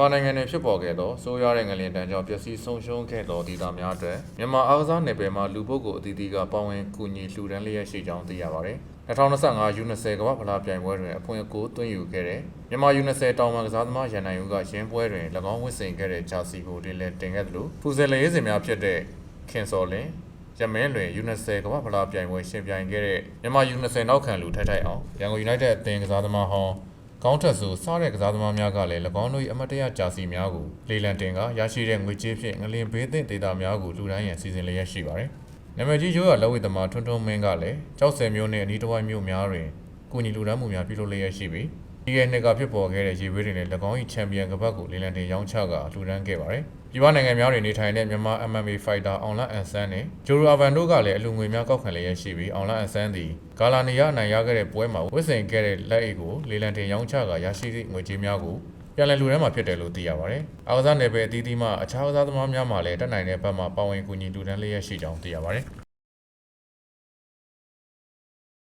မြန်မာနိုင်ငံတွင်ဖြစ်ပေါ်ခဲ့သောဆိုးရွားတဲ့ငလျင်တန်းကြောင့်ပျက်စီးဆုံးရှုံးခဲ့သောဒေသများအတွက်မြန်မာအားကစားနယ်ပယ်မှလူပုဂ္ဂိုလ်အသီးသီးကပါဝင်ကူညီလှူဒန်းလျက်ရှိကြောင်းသိရပါတယ်။2025 U20 ကမ္ဘာ့ဖလားပြိုင်ပွဲတွင်အဖွင့်အကိုသွင်းယူခဲ့တဲ့မြန်မာ U20 တောင်ပန်ကစားသမားရန်နိုင်ဦးကရင်းပွဲတွင်၎င်းဝစ်ဆင်ခဲ့တဲ့ဂျာစီကိုလည်းတင်ခဲ့သလိုဖူဇယ်လေရေးစင်များဖြစ်တဲ့ခင်စော်လင်းရမင်းလွင် U20 ကမ္ဘာ့ဖလားပြိုင်ပွဲရှင်ပြိုင်ခဲ့တဲ့မြန်မာ U20 နောက်ခံလူထိုက်ထိုက်အောင်ရန်ကုန် United အသင်းကစားသမားဟောင်း ကောင်းထက်ဆိုစားတဲ့ကစားသမားများကလည်း၎င်းတို့၏အမတ်တရကြာစီများကိုလေလံတင်ကရရှိတဲ့ငွေကြေးဖြင့်ငလင်ဘေးသင့်ဒေတာများကိုလူတိုင်းရန်စီစဉ်လျက်ရှိပါတယ်။နာမည်ကြီးရိုးရလက်ဝိသမားထွန်းထွန်းမင်းကလည်းကြောက်စဲမျိုးနှင့်အနီးတစ်ဝိုက်မျိုးများတွင်ကုညီလူဒန်းမှုများပြုလုပ်လျက်ရှိပြီး ဒီကနေ့ကဖြစ်ပေါ်ခဲ့တဲ့ရေဝေးတွေနဲ့၎င်း၏ချန်ပီယံကပတ်ကိုလေလံတင်ရောင်းချကလူဒန်းခဲ့ပါတယ်။ပြည်ပနိုင်ငံများတွင်နေထိုင်တဲ့မြန်မာ MMA Fighter အောင်လအန်ဆန်းနှင့်ဂျိုရိုအဗန်တို့ကလည်းအလူငွေများကောက်ခံလျက်ရှိပြီးအောင်လအန်ဆန်းသည်ဂါလာနီယာအနိုင်ရခဲ့တဲ့ပွဲမှာဝစ်စင်ခဲ့တဲ့လက်အိတ်ကိုလေလံတင်ရောင်းချကရရှိသည့်ငွေကြေးများကိုပြန်လည်လူထဲမှာဖြစ်တယ်လို့သိရပါတယ်။အားကစားနယ်ပယ်အသီးသီးမှအခြားကစားသမားများမှလည်းတက်နိုင်တဲ့ဘက်မှပါဝင်ကူညီလူဒန်းလျက်ရှိကြောင်းသိရပါတယ်။